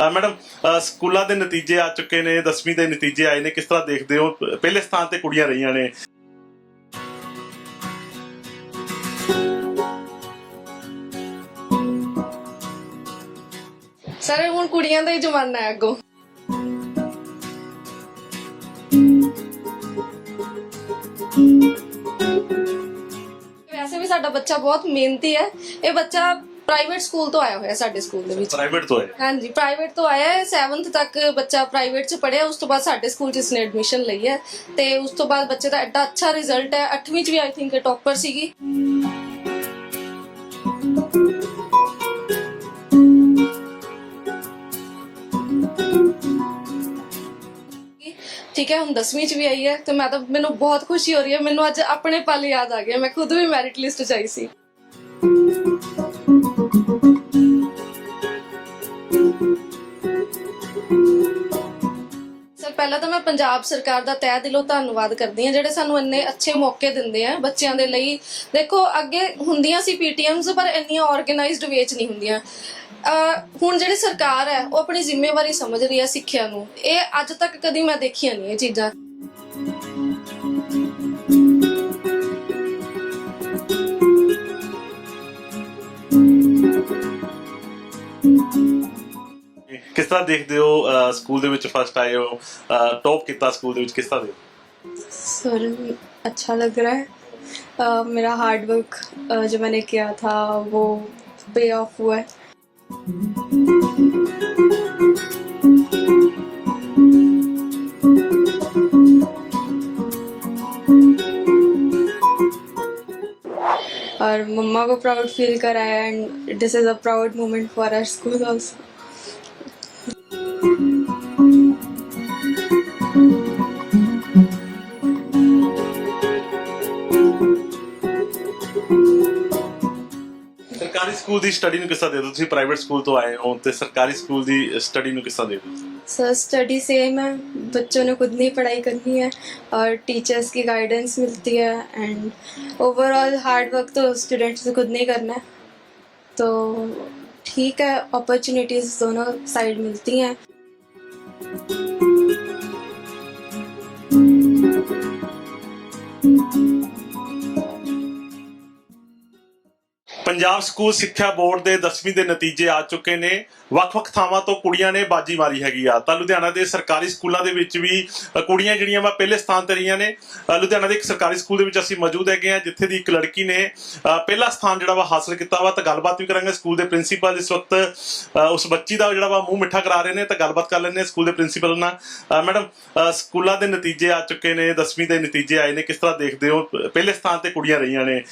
Madam ਸਕੂਲਾਂ ਦੇ ਨਤੀਜੇ ਆ ਚੁੱਕੇ ਨੇ 10ਵੀਂ ਦੇ ਨਤੀਜੇ ਆਏ ਨੇ, ਕਿਸ ਤਰ੍ਹਾਂ ਦੇਖਦੇ ਹੋ? ਪਹਿਲੇ ਸਥਾਨ ਤੇ ਕੁੜੀਆਂ ਰਹੀਆਂ ਨੇ। ਸਰ ਹੁਣ ਕੁੜੀਆਂ ਦਾ ਹੀ ਜ਼ਮਾਨਾ ਹੈ ਅੱਗੋਂ। ਵੈਸੇ ਵੀ ਸਾਡਾ ਬੱਚਾ ਬਹੁਤ ਮਿਹਨਤੀ ਹੈ। ਇਹ ਬੱਚਾ ਪ੍ਰਾਈਵੇਟ ਸਕੂਲ ਤੋਂ ਆਇਆ ਹੋਇਆ ਸਾਡੇ ਸਕੂਲ ਦੇ ਵਿੱਚ। ਪ੍ਰਾਈਵੇਟ ਤੋਂ ਹੈ ਹਾਂਜੀ ਪ੍ਰਾਈਵੇਟ ਤੋਂ ਆਇਆ ਹੈ। 7th ਤੱਕ ਬੱਚਾ ਪ੍ਰਾਈਵੇਟ ਚ ਪੜਿਆ ਉਸ ਤੋਂ ਬਾਅਦ ਸਾਡੇ ਸਕੂਲ ਚ ਇਸਨੇ ਐਡਮਿਸ਼ਨ ਲਈ ਹੈ। ਤੇ ਉਸ ਤੋਂ ਬਾਅਦ ਬੱਚੇ ਦਾ ਐਡਾ ਅੱਛਾ ਰਿਜ਼ਲਟ ਹੈ। 8ਵੀਂ ਚ ਵੀ ਆਈ ਥਿੰਕ ਟੌਪਰ ਸੀਗੀ। ਠੀਕ ਹੈ ਹੁਣ 10ਵੀਂ ਚ ਵੀ ਆਈ ਹੈ। ਤੇ ਮੈਂ ਤਾਂ ਮੈਨੂੰ ਬਹੁਤ ਖੁਸ਼ੀ ਹੋ ਰਹੀ ਹੈ। ਮੈਨੂੰ ਅੱਜ ਆਪਣੇ ਪਲ ਯਾਦ ਆ ਗਿਆ ਮੈਂ ਖੁਦ ਵੀ ਮੈਰਿਟ ਲਿਸਟ ਚ ਆਈ ਸੀ। ਪੰਜਾਬ ਸਰਕਾਰ ਦਾ ਤਹਿ ਦਿਲੋਂ ਧੰਨਵਾਦ ਕਰਦੀ ਹਾਂ, ਜਿਹੜੇ ਸਾਨੂੰ ਇੰਨੇ ਅੱਛੇ ਮੌਕੇ ਦਿੰਦੇ ਆ ਬੱਚਿਆਂ ਦੇ ਲਈ। ਦੇਖੋ, ਅੱਗੇ ਹੁੰਦੀਆਂ ਸੀ ਪੀਟੀਐਮਸ, ਪਰ ਇੰਨੀਆਂ ਆਰਗੇਨਾਈਜ਼ਡ ਵੇਚ ਨਹੀਂ ਹੁੰਦੀਆਂ। ਅਹ ਹੁਣ ਜਿਹੜੀ ਸਰਕਾਰ ਹੈ, ਉਹ ਆਪਣੀ ਜ਼ਿੰਮੇਵਾਰੀ ਸਮਝ ਰਹੀ ਹੈ ਸਿੱਖਿਆ ਨੂੰ। ਇਹ ਅੱਜ ਤੱਕ ਕਦੀ ਮੈਂ ਦੇਖੀਆਂ ਨਹੀਂ ਇਹ ਚੀਜ਼ਾਂ। ਕਿਸ ਤਰ੍ਹਾਂ ਦੇਖਦੇ ਹੋ ਅਹ ਸਕੂਲ ਦੇ ਵਿੱਚ ਫਸਟ ਆਏ ਹੋ ਟੌਪ ਕੀਤਾ ਸਕੂਲ ਦੇ ਵਿੱਚ ਕਿਸ ਤਰ੍ਹਾਂ ਦੇ सर अच्छा लग रहा है अ, मेरा हार्ड वर्क अ, जो मैंने किया था वो पे ऑफ हुआ है और मम्मा को प्राउड फील कराया and this is a proud moment for our school also ਸਰਕਾਰੀ ਸਕੂਲ ਦੀ ਸਟੱਡੀ ਨੂੰ ਕਿਸ ਤਰ੍ਹਾਂ ਦੇਖਦੇ ਹੋ ਤੁਸੀਂ ਪ੍ਰਾਈਵੇਟ ਸਕੂਲ ਤੋਂ ਆਏ ਹੋ ਤੇ ਸਰਕਾਰੀ ਸਕੂਲ ਦੀ ਸਟੱਡੀ ਨੂੰ ਕਿਸ ਤਰ੍ਹਾਂ ਦੇਖਦੇ ਹੋ सर स्टडी सेम है बच्चों ने खुद नहीं पढ़ाई करनी है और टीचर्स की गाइडेंस मिलती है एंड ओवरऑल हार्ड वर्क तो स्टूडेंट्स से खुद नहीं करना है तो ठीक है अपॉर्चुनिटीज़ दोनों साइड मिलती हैं ਪੰਜਾਬ ਸਕੂਲ ਸਿੱਖਿਆ ਬੋਰਡ ਦੇ 10ਵੀਂ ਦੇ ਨਤੀਜੇ ਆ ਚੁੱਕੇ ਨੇ। ਵੱਖ-ਵੱਖ ਥਾਵਾਂ ਤੋਂ ਕੁੜੀਆਂ ਨੇ ਬਾਜੀ ਮਾਰੀ ਹੈਗੀ ਆ। ਤਾਂ ਲੁਧਿਆਣਾ ਦੇ ਸਰਕਾਰੀ ਸਕੂਲਾਂ ਦੇ ਵਿੱਚ ਵੀ ਕੁੜੀਆਂ ਜਿਹੜੀਆਂ ਵਾ ਪਹਿਲੇ ਸਥਾਨ ਤੇ ਰਹੀਆਂ ਨੇ। ਲੁਧਿਆਣਾ ਦੇ ਇੱਕ ਸਰਕਾਰੀ ਸਕੂਲ ਦੇ ਵਿੱਚ ਅਸੀਂ ਮੌਜੂਦ ਹੈਗੇ ਆ, ਜਿੱਥੇ ਦੀ ਇੱਕ ਲੜਕੀ ਨੇ ਪਹਿਲਾ ਸਥਾਨ ਜਿਹੜਾ ਵਾ ਹਾਸਲ ਕੀਤਾ ਵਾ। ਤਾਂ ਗੱਲਬਾਤ ਵੀ ਕਰਾਂਗੇ ਸਕੂਲ ਦੇ ਪ੍ਰਿੰਸੀਪਲ ਇਸ ਵਕਤ ਉਸ ਬੱਚੀ ਦਾ ਜਿਹੜਾ ਵਾ ਮੂੰਹ ਮਿੱਠਾ ਕਰਾ ਰਹੇ ਨੇ। ਤਾਂ ਗੱਲਬਾਤ ਕਰ ਲੈਂਦੇ ਸਕੂਲ ਦੇ ਪ੍ਰਿੰਸੀਪਲ ਨਾਲ। ਮੈਡਮ ਸਕੂਲਾਂ ਦੇ ਨਤੀਜੇ ਆ ਚੁੱਕੇ ਨੇ 10ਵੀਂ ਦੇ ਨਤੀਜੇ ਆਏ ਨੇ। ਕਿਸ ਤਰ੍ਹਾਂ ਦੇਖਦੇ ਹੋ? ਪਹਿਲੇ ਸਥਾਨ ਤੇ ਕੁੜੀਆਂ ਰਹੀਆਂ ਨੇ।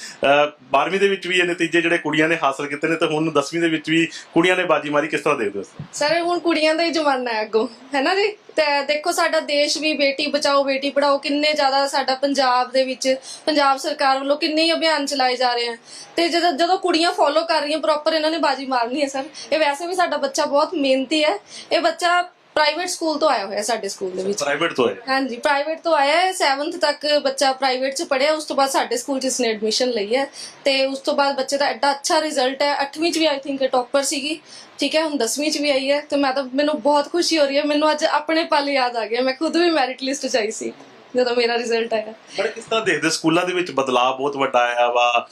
12ਵੀਂ ਦੇ ਵਿੱਚ ਵੀ ਇਹ ਨਤੀਜੇ ਜਿਹੜੇ ਕੁੜੀਆਂ ਨੇ ਹਾਸਲ ਕੀਤੇ ਨੇ ਤੇ ਹੁਣ 10ਵੀਂ ਦੇ ਵਿੱਚ ਵੀ ਕੁੜੀਆਂ ਨੇ ਬਾਜੀ ਮਾਰੀ, ਕਿਸ ਤਰ੍ਹਾਂ ਦੇਖਦੇ ਹੋ ਸਰ, ਹੁਣ ਕੁੜੀਆਂ ਦਾ ਹੀ ਜ਼ਮਾਨਾ ਹੈ ਅੱਗੋਂ, ਹੈ ਜੀ? ਤੇ ਦੇਖੋ ਸਾਡਾ ਦੇਸ਼ ਵੀ ਬੇਟੀ ਬਚਾਓ, ਬੇਟੀ ਪੜਾਓ ਕਿੰਨੇ ਜ਼ਿਆਦਾ ਸਾਡਾ ਪੰਜਾਬ ਦੇ ਵਿੱਚ, ਪੰਜਾਬ ਸਰਕਾਰ ਵੱਲੋਂ ਕਿੰਨੇ ਹੀ ਅਭਿਆਨ ਚਲਾਏ ਜਾ ਰਹੇ ਆ। ਤੇ ਜਦੋਂ ਜਦੋਂ ਕੁੜੀਆਂ ਫੋਲੋ ਕਰ ਰਹੀਆਂ ਪ੍ਰੋਪਰ ਇਹਨਾਂ ਨੇ ਬਾਜੀ ਮਾਰਨੀ ਹੈ, ਸਰ। ਇਹ ਵੈਸੇ ਵੀ ਸਾਡਾ ਬੱਚਾ ਬਹੁਤ ਮਿਹਨਤੀ ਹੈ। ਇਹ ਬੱਚਾ ਪ੍ਰਾਈਵੇਟ ਸਕੂਲ ਤੋਂ ਆਇਆ ਹੋਇਆ ਸਾਡੇ ਸਕੂਲ ਦੇ ਵਿੱਚ। ਪ੍ਰਾਈਵੇਟ ਤੋਂ ਹੈ ਹਾਂਜੀ ਪ੍ਰਾਈਵੇਟ ਤੋਂ ਆਇਆ ਹੈ। 7th ਤੱਕ ਬੱਚਾ ਪ੍ਰਾਈਵੇਟ ਚ ਪੜਿਆ ਉਸ ਤੋਂ ਬਾਅਦ ਸਾਡੇ ਸਕੂਲ ਚ ਇਸਨੇ ਐਡਮਿਸ਼ਨ ਲਈ ਹੈ। ਤੇ ਉਸ ਤੋਂ ਬਾਅਦ ਬੱਚੇ ਦਾ ਐਡਾ ਅੱਛਾ ਰਿਜ਼ਲਟ ਹੈ। 8ਵੀਂ ਚ ਵੀ ਆਈ ਥਿੰਕ ਟੌਪਰ ਸੀਗੀ। ਠੀਕ ਹੈ ਹੁਣ 10ਵੀਂ ਚ ਵੀ ਆਈ ਹੈ। ਤੇ ਮੈਂ ਤਾਂ ਮੈਨੂੰ ਬਹੁਤ ਖੁਸ਼ੀ ਹੋ ਰਹੀ ਹੈ। ਮੈਨੂੰ ਅੱਜ ਆਪਣੇ ਪਲ ਯਾਦ ਆ ਗਿਆ ਮੈਂ ਖੁਦ ਵੀ ਮੈਰਿਟ ਲਿਸਟ ਚ ਆਈ ਸੀ। ਜਦੋਂ ਮੇਰਾ ਰਿਜ਼ਲਟ ਆਇਆ। ਬੜੇ ਕਿਸ ਤਰ੍ਹਾਂ ਦੇਖਦੇ ਸਕੂਲਾਂ ਦੇ ਵਿੱਚ ਬਦਲਾਅ ਬਹੁਤ ਵੱਡਾ ਆਇਆ ਵਾ।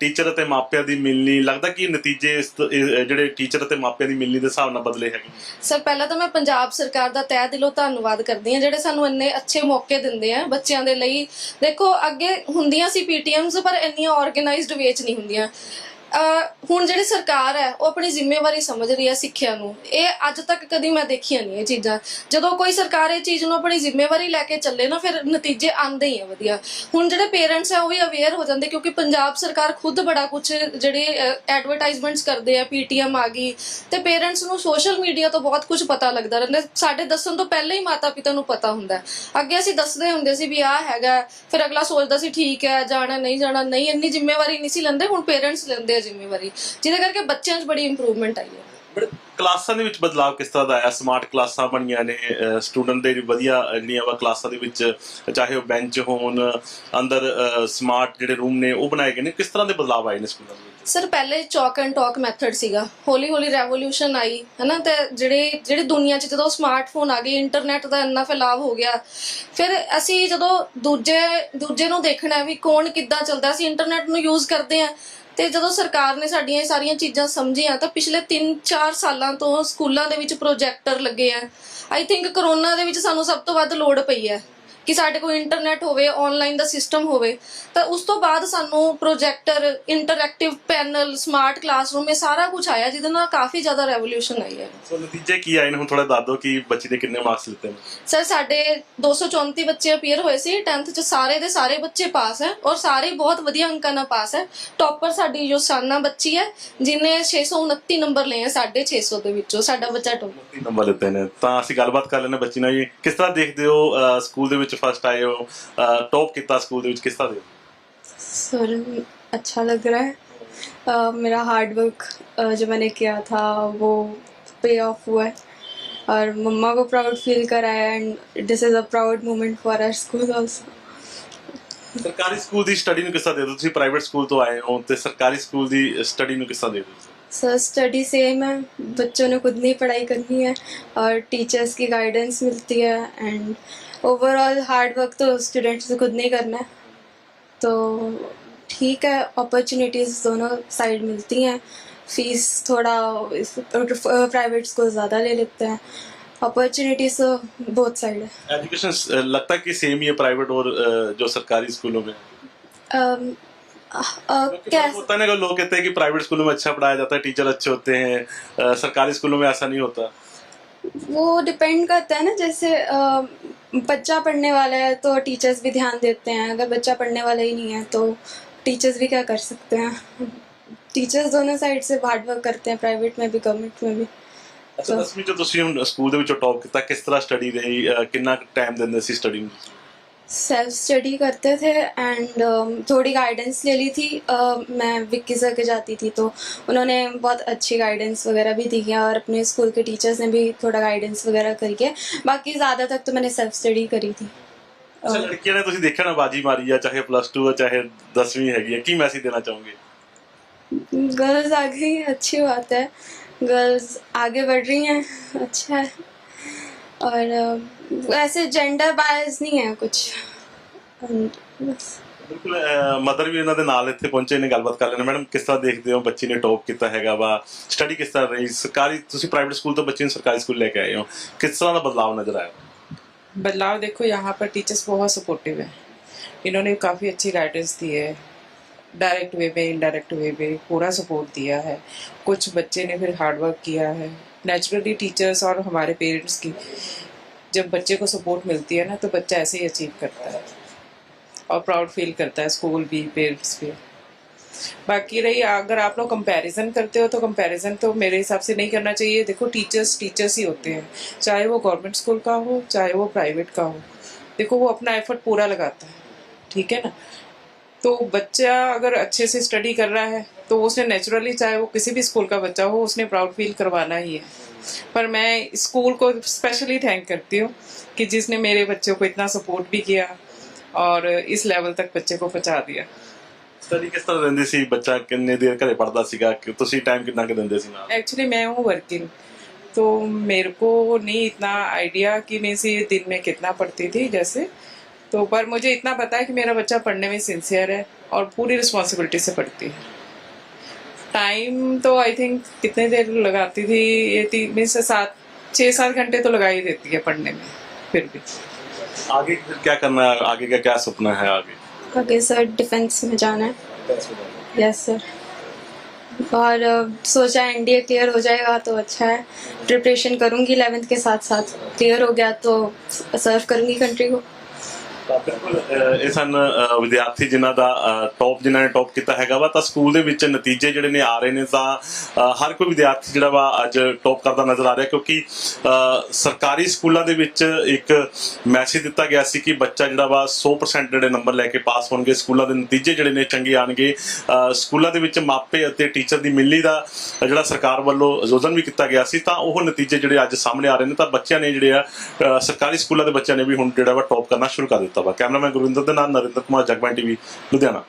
ਟੀਚਰ ਅਤੇ ਮਾਪਿਆਂ ਦੀ ਮਿਲਣੀ ਲੱਗਦਾ ਕਿ ਨਤੀਜੇ ਜਿਹੜੇ ਟੀਚਰ ਅਤੇ ਮਾਪਿਆਂ ਦੀ ਮਿਲਣੀ ਦੇ ਹਿਸਾਬ ਨਾਲ ਬਦਲੇ ਹੈਗੇ? ਸਰ ਪਹਿਲਾਂ ਤਾਂ ਮੈਂ ਪੰਜਾਬ ਸਰਕਾਰ ਦਾ ਤਹਿ ਦਿਲੋਂ ਧੰਨਵਾਦ ਕਰਦੀ ਹਾਂ ਜਿਹੜੇ ਸਾਨੂੰ ਇੰਨੇ ਅੱਛੇ ਮੌਕੇ ਦਿੰਦੇ ਆ ਬੱਚਿਆਂ ਦੇ ਲਈ। ਦੇਖੋ ਅੱਗੇ ਹੁੰਦੀਆਂ ਸੀ ਪੀਟੀਐਮਸ ਪਰ ਇੰਨੀਆਂ ਆਰਗੇਨਾਈਜ਼ਡ ਵੇਚ ਨਹੀਂ ਹੁੰਦੀਆਂ। ਅਹ ਹੁਣ ਜਿਹੜੀ ਸਰਕਾਰ ਹੈ, ਉਹ ਆਪਣੀ ਜ਼ਿੰਮੇਵਾਰੀ ਸਮਝ ਰਹੀ ਹੈ ਸਿੱਖਿਆ ਨੂੰ। ਇਹ ਅੱਜ ਤੱਕ ਕਦੀ ਮੈਂ ਦੇਖੀਆਂ ਨਹੀਂ ਇਹ ਚੀਜ਼ਾਂ। ਜਦੋਂ ਕੋਈ ਸਰਕਾਰ ਇਹ ਚੀਜ਼ ਨੂੰ ਆਪਣੀ ਜ਼ਿੰਮੇਵਾਰੀ ਲੈ ਕੇ ਚੱਲੇ ਨਾ, ਫਿਰ ਨਤੀਜੇ ਆਉਂਦੇ ਹੀ ਆ ਵਧੀਆ। ਹੁਣ ਜਿਹੜੇ ਪੇਰੈਂਟਸ ਆ, ਉਹ ਵੀ ਅਵੇਅਰ ਹੋ ਜਾਂਦੇ ਕਿਉਂਕਿ ਪੰਜਾਬ ਸਰਕਾਰ ਖੁਦ ਬੜਾ ਕੁਝ ਜਿਹੜੇ ਐਡਵਰਟਾਈਜ਼ਮੈਂਟਸ ਕਰਦੇ ਆ, ਪੀਟੀਐਮ ਆ ਗਈ। ਤੇ ਪੇਰੈਂਟਸ ਨੂੰ ਸੋਸ਼ਲ ਮੀਡੀਆ ਤੋਂ ਬਹੁਤ ਕੁਝ ਪਤਾ ਲੱਗਦਾ ਰਹਿੰਦਾ। ਸਾਡੇ ਦੱਸਣ ਤੋਂ ਪਹਿਲਾਂ ਹੀ ਮਾਤਾ ਪਿਤਾ ਨੂੰ ਪਤਾ ਹੁੰਦਾ ਅੱਗੇ ਅਸੀਂ ਦੱਸਦੇ ਹੁੰਦੇ ਸੀ ਵੀ ਆਹ ਹੈਗਾ, ਫਿਰ ਅਗਲਾ ਸੋਚਦਾ ਸੀ ਠੀਕ ਹੈ, ਜਾਣਾ, ਨਹੀਂ ਜਾਣਾ, ਨਹੀਂ, ਇੰਨੀ ਜ਼ਿੰਮੇਵਾਰੀ ਨਹੀਂ ਸੀ ਲੈਂਦੇ। ਹੁਣ ਪੇਰੈਂਟਸ ਲੈਂਦੇ ਜ਼ਿੰਮੇਵਾਰੀ ਜਿਹਦੇ ਕਰਕੇ ਬੱਚਿਆਂ 'ਚ ਬੜੀ ਇੰਪਰੂਵਮੈਂਟ ਆਈ ਹੈ। ਬੜੇ ਕਲਾਸਾਂ ਦੇ ਵਿੱਚ ਬਦਲਾਅ ਕਿਸ ਤਰ੍ਹਾਂ ਦਾ ਆਇਆ ਸਮਾਰਟ ਕਲਾਸਾਂ ਬਣੀਆਂ ਨੇ ਸਟੂਡੈਂਟ ਦੇ ਵਧੀਆ ਜਿਹੜੀਆਂ ਵਾ ਕਲਾਸਾਂ ਦੇ ਵਿੱਚ ਚਾਹੇ ਉਹ ਬੈਂਚ ਹੋਣ ਅੰਦਰ ਸਮਾਰਟ ਜਿਹੜੇ ਰੂਮ ਨੇ ਉਹ ਬਣਾਏ ਗਏ ਨੇ। ਕਿਸ ਤਰ੍ਹਾਂ ਦੇ ਬਦਲਾਅ ਆਏ ਨੇ ਸਕੂਲਾਂ ਦੇ ਵਿੱਚ? ਸਰ ਪਹਿਲੇ ਚੌਕ ਐਂਡ ਟਾਕ ਮੈਥਡ ਸੀਗਾ। ਹੌਲੀ ਹੌਲੀ ਰੈਵੋਲੂਸ਼ਨ ਆਈ ਹੈਨਾ? ਤੇ ਜਿਹੜੇ ਜਿਹੜੇ ਦੁਨੀਆ 'ਚ ਜਦੋਂ ਸਮਾਰਟਫੋਨ ਆ ਗਏ ਇੰਟਰਨੈਟ ਦਾ ਇੰਨਾ ਫੈਲਾਅ ਹੋ ਗਿਆ ਫਿਰ ਅਸੀਂ ਜਦੋਂ ਦੂਜੇ ਦੂਜੇ ਨੂੰ ਦੇਖਣਾ ਵੀ ਕੌਣ ਕਿੱਦਾਂ ਚੱਲਦਾ ਅਸੀਂ ਇੰਟਰਨੈਟ ਨੂੰ ਯੂਜ਼ ਕਰਦੇ ਆ ਤੇ ਜਦੋਂ ਸਰਕਾਰ ਨੇ ਸਾਡੀਆਂ ਇਹ ਸਾਰੀਆਂ ਚੀਜ਼ਾਂ ਸਮਝੀਆਂ, ਤਾਂ ਪਿਛਲੇ 3-4 ਸਾਲਾਂ ਤੋਂ ਸਕੂਲਾਂ ਦੇ ਵਿੱਚ ਪ੍ਰੋਜੈਕਟਰ ਲੱਗੇ ਆ। ਆਈ ਥਿੰਕ ਕਰੋਨਾ ਦੇ ਵਿੱਚ ਸਾਨੂੰ ਸਭ ਤੋਂ ਵੱਧ ਲੋੜ ਪਈ ਹੈ। ਕਿ ਸਾਡੇ ਕੋਲ ਇੰਟਰਨੈਟ ਹੋਵੇ ਆਨਲਾਈਨ ਦਾ ਸਿਸਟਮ ਹੋਵੇ ਤਾਂ ਉਸ ਤੋਂ ਬਾਅਦ ਸਾਨੂੰ projector interactive panel smart classroom ਇਹ ਸਾਰਾ ਕੁਝ ਆਇਆ ਜਿਹਦੇ ਨਾਲ ਕਾਫੀ ਜ਼ਿਆਦਾ ਰੈਵੋਲੂਸ਼ਨ ਆਈ ਹੈ। ਸੋ ਨਤੀਜੇ ਕੀ ਆਏ ਨੇ? ਹੁਣ ਥੋੜਾ ਦੱਸ ਦਿਓ ਕਿ ਬੱਚੀ ਨੇ ਕਿੰਨੇ ਮਾਰਕਸ ਲਿੱਤੇ ਨੇ। ਸਰ ਸਾਡੇ 234 ਬੱਚੇ ਅਪੀਅਰ ਹੋਏ ਸੀ 10th ਚ ਸਾਰੇ ਦੇ ਸਾਰੇ ਬੱਚੇ ਪਾਸ ਹੈ ਔਰ ਸਾਰੇ ਬਹੁਤ ਵਧੀਆ ਅੰਕਾਂ ਨਾਲ ਪਾਸ ਹੈ। ਟੌਪਰ ਸਾਡੀ ਯੋਸਾਨਾ ਬੱਚੀ ਹੈ ਜਿਨੇ 629 ਨੰਬਰ ਲਏ ਹੈ 650 ਦੇ ਵਿੱਚੋਂ ਸਾਡਾ ਬੱਚਾ ਟੌਪ 30 ਨੰਬਰ ਲਿੱਤੇ ਨੇ। ਤਾਂ ਅਸੀਂ ਗੱਲਬਾਤ ਕਰ ਲੈਣੇ ਬੱਚੀ ਨਾਲ ਜੀ। ਕਿਸ ਤਰ੍ਹਾਂ ਦੇਖਦੇ ਹੋ ਸਕੂਲ ਦੇ ਵਿੱਚ ਫਸਟ ਆਏ ਹੋ ਟੌਪ ਕੀਤਾ ਸਕੂਲ ਦੇ ਵਿੱਚ ਕਿਸ ਤਰ੍ਹਾਂ ਦੇ सर अच्छा लग रहा है अ, मेरा हार्ड वर्क जो मैंने किया था वो पे ऑफ हुआ है और मम्मा को प्राउड फील कराया and this is a proud moment for our school also ਸਰਕਾਰੀ ਸਕੂਲ ਦੀ ਸਟੱਡੀ ਨੂੰ ਕਿਸ ਤਰ੍ਹਾਂ ਦੇ ਹੋ ਤੁਸੀਂ ਪ੍ਰਾਈਵੇਟ ਸਕੂਲ ਤੋਂ ਆਏ ਹੋ ਤੇ ਸਰਕਾਰੀ ਸਕੂਲ ਦੀ ਸਟੱਡੀ ਨੂੰ ਕਿਸ ਤਰ੍ਹਾਂ ਦੇ ਹੋ सर स्टडी सेम है। बच्चों ने खुद नहीं पढ़ाई करनी है और टीचर्स की गाइडेंस मिलती है एंड ओवरऑल हार्ड वर्क तो स्टूडेंट्स से खुद नहीं करना है। तो ठीक है अपॉर्चुनिटीज़ दोनों साइड मिलती हैं। फ़ीस थोड़ा प्राइवेट स्कूल ज़्यादा ले लेते हैं। अपॉर्चुनिटीज़ तो बोथ साइड है। एजुकेशन लगता है कि सेम ही है प्राइवेट और जो सरकारी स्कूलों में? क्या होता है ना कि लोग कहते हैं कि प्राइवेट स्कूलों में अच्छा पढ़ाया जाता है टीचर अच्छे होते हैं अ, सरकारी स्कूलों में ऐसा नहीं होता वो डिपेंड करता है ना जैसे अ, बच्चा पढ़ने वाला है तो टीचर्स भी ध्यान देते हैं अगर बच्चा पढ़ने वाला ही नहीं है तो टीचर्स भी क्या कर सकते हैं टीचर्स दोनों साइड से हार्ड वर्क करते हैं प्राइवेट में भी गवर्नमेंट में भी ਅੱਛਾ ਦਸਵੀਂ ਚ ਤੁਸੀਂ ਹੁਣ ਸਕੂਲ ਦੇ ਵਿੱਚੋਂ ਟੌਪ ਕੀਤਾ ਕਿਸ ਤਰ੍ਹਾਂ ਸਟੱਡੀ ਰਹੀ ਅ, ਕਿੰਨਾ ਟਾਈਮ ਦਿੰਦੇ ਸੀ ਸਟੱਡੀ ਨੂੰ सेल्फ स्टडी करते थे एंड थोड़ी गाइडेंस ले ली थी अ, मैं विक्की सर के जाती थी तो उन्होंने बहुत अच्छी गाइडेंस वगैरह भी दी है और अपने स्कूल के टीचर्स ने भी थोड़ा गाइडेंस वगैरह करी है बाकी ज़्यादा तक तो मैंने सेल्फ स्टडी करी थी ਅੱਛਾ ਲੜਕੀਆਂ ਨੇ ਤੁਸੀਂ ਦੇਖਿਆ ਨਾ ਬਾਜੀ ਮਾਰੀ ਆ ਚਾਹੇ ਪਲੱਸ 2 ਆ ਚਾਹੇ 10ਵੀਂ ਹੈਗੀ ਆ ਕੀ ਮੈਸੇਜ ਦੇਣਾ ਚਾਹੋਗੇ गर्ल्स आ गई अच्छी बात है गर्ल्स आगे बढ़ रही हैं अच्छा है और अ, ऐसे जेंडर बायस नहीं है कुछ And बस ਬਿਲਕੁਲ ਮਦਰ ਵੀ ਇਹਨਾਂ ਦੇ ਨਾਲ ਇੱਥੇ ਪਹੁੰਚੇ ਨੇ ਗੱਲਬਾਤ ਕਰ ਲੈਣੇ ਮੈਡਮ ਕਿਸ ਤਰ੍ਹਾਂ ਦੇਖਦੇ ਹੋ ਬੱਚੀ ਨੇ ਟੌਪ ਕੀਤਾ ਹੈਗਾ ਵਾ ਸਟੱਡੀ ਕਿਸ ਤਰ੍ਹਾਂ ਰਹੀ ਸਰਕਾਰੀ ਤੁਸੀਂ ਪ੍ਰਾਈਵੇਟ ਸਕੂਲ ਤੋਂ ਬੱਚੇ ਨੂੰ ਸਰਕਾਰੀ ਸਕੂਲ ਲੈ ਕੇ ਆਏ ਹੋ ਕਿਸ ਤਰ੍ਹਾਂ ਦਾ ਬਦਲਾਅ ਨਜ਼ਰ ਆਇਆ बदलाव देखो यहाँ पर टीचर्स बहुत सपोर्टिव है इन्होंने काफ़ी अच्छी गाइडेंस दी है डायरेक्ट वे में इनडायरेक्ट वे में पूरा सपोर्ट दिया है कुछ बच्चे ने फिर हार्ड वर्क किया है नेचुरली टीचर्स और हमारे पेरेंट्स की, जब बच्चे को सपोर्ट मिलती है ना तो बच्चा ऐसे ही अचीव करता है। और प्राउड फील करता है स्कूल भी पेरेंट्स भी। बाकी रही, अगर आप लोग कंपैरिजन करते हो तो कंपैरिजन तो मेरे हिसाब से नहीं करना चाहिए। देखो टीचर्स टीचर्स ही होते हैं। चाहे वो गवर्नमेंट स्कूल का हो, चाहे वो प्राइवेट का हो। देखो, वो अपना एफर्ट पूरा लगाता है। ठीक है ना? तो बच्चा अगर अच्छे से स्टडी कर रहा है तो उसने नेचुरली चाहे वो किसी भी स्कूल का बच्चा हो उसने प्राउड फील करवाना ही है पर मैं स्कूल को स्पेशली थैंक करती हूँ कि जिसने मेरे बच्चों को इतना सपोर्ट भी किया और इस लेवल तक बच्चे को पहुंचा दिया ਸਟੱਡੀ ਕਿਸ ਤਰ੍ਹਾਂ ਰਹਿੰਦੀ ਸੀ ਬੱਚਾ ਕਿੰਨੇ ਦੇਰ ਘਰੇ ਪੜਦਾ ਸੀਗਾ ਕਿ ਤੁਸੀਂ ਟਾਈਮ ਕਿੰਨਾ ਕੁ ਦਿੰਦੇ ਸੀ ਨਾਲ एक्चुअली मैं हूँ वर्किंग तो मेरे को नहीं इतना आइडिया कि मैं से दिन में कितना पढ़ती थी जैसे तो पर मुझे इतना पता है कि मेरा बच्चा पढ़ने में सिंसियर है और पूरी रिस्पॉन्सिबिलिटी से पढ़ती है टाइम तो आई थिंक कितने देर लगाती थी? ये तीन में से सात छः सात घंटे तो लगा ही देती है पढ़ने में फिर भी। आगे फिर क्या करना है? आगे का क्या सपना है आगे? आगे सर डिफेंस में जाना है। यस सर और सोचा एनडीए क्लियर हो जाएगा तो अच्छा है। प्रिपरेशन करूँगी 11th के साथ साथ क्लियर हो गया तो सर्व करूँगी कंट्री को। ਬਿਲਕੁਲ ਇਹ ਸਨ ਵਿਦਿਆਰਥੀ ਜਿਨ੍ਹਾਂ ਦਾ ਟੌਪ ਜਿਨ੍ਹਾਂ ਨੇ ਟੌਪ ਕੀਤਾ ਹੈਗਾ ਵਾ ਤਾਂ ਸਕੂਲ ਦੇ ਵਿੱਚ ਨਤੀਜੇ ਜਿਹੜੇ ਨੇ ਆ ਰਹੇ ਨੇ ਤਾਂ ਹਰ ਕੋਈ ਵਿਦਿਆਰਥੀ ਜਿਹੜਾ ਵਾ ਅੱਜ ਟੌਪ ਕਰਦਾ ਨਜ਼ਰ ਆ ਰਿਹਾ ਕਿਉਂਕਿ ਅਹ, ਸਰਕਾਰੀ ਸਕੂਲਾਂ ਦੇ ਵਿੱਚ ਇੱਕ ਮੈਸੇਜ ਦਿੱਤਾ ਗਿਆ ਸੀ ਕਿ ਬੱਚਾ ਜਿਹੜਾ ਵਾ 100% ਜਿਹੜੇ ਨੰਬਰ ਲੈ ਕੇ ਪਾਸ ਹੋਣਗੇ ਸਕੂਲਾਂ ਦੇ ਨਤੀਜੇ ਜਿਹੜੇ ਨੇ ਚੰਗੇ ਆਣਗੇ। ਸਕੂਲਾਂ ਦੇ ਵਿੱਚ ਮਾਪੇ ਅਤੇ ਟੀਚਰ ਦੀ ਮਿਲਣੀ ਦਾ ਜਿਹੜਾ ਸਰਕਾਰ ਵੱਲੋਂ ਆਯੋਜਨ ਵੀ ਕੀਤਾ ਗਿਆ ਸੀ ਤਾਂ ਉਹ ਨਤੀਜੇ ਜਿਹੜੇ ਅੱਜ ਸਾਹਮਣੇ ਆ ਰਹੇ ਨੇ ਤਾਂ ਬੱਚਿਆਂ ਨੇ ਜਿਹੜੇ ਆ ਸਰਕਾਰੀ ਸਕੂਲਾਂ ਦੇ ਬੱਚਿਆਂ ਨੇ ਵੀ ਹੁਣ ਜਿਹੜਾ ਵਾ ਟੌਪ ਕਰਨਾ ਸ਼ੁਰੂ ਕਰ ਦਿੱਤਾ। ਵਾ। ਕੈਮਰਾਮੈਨ ਗੁਰਵਿੰਦਰ ਦੇ ਨਾਲ ਨਰਿੰਦਰ ਕੁਮਾਰ ਜਗਬਾਨ ਟੀਵੀ ਲੁਧਿਆਣਾ।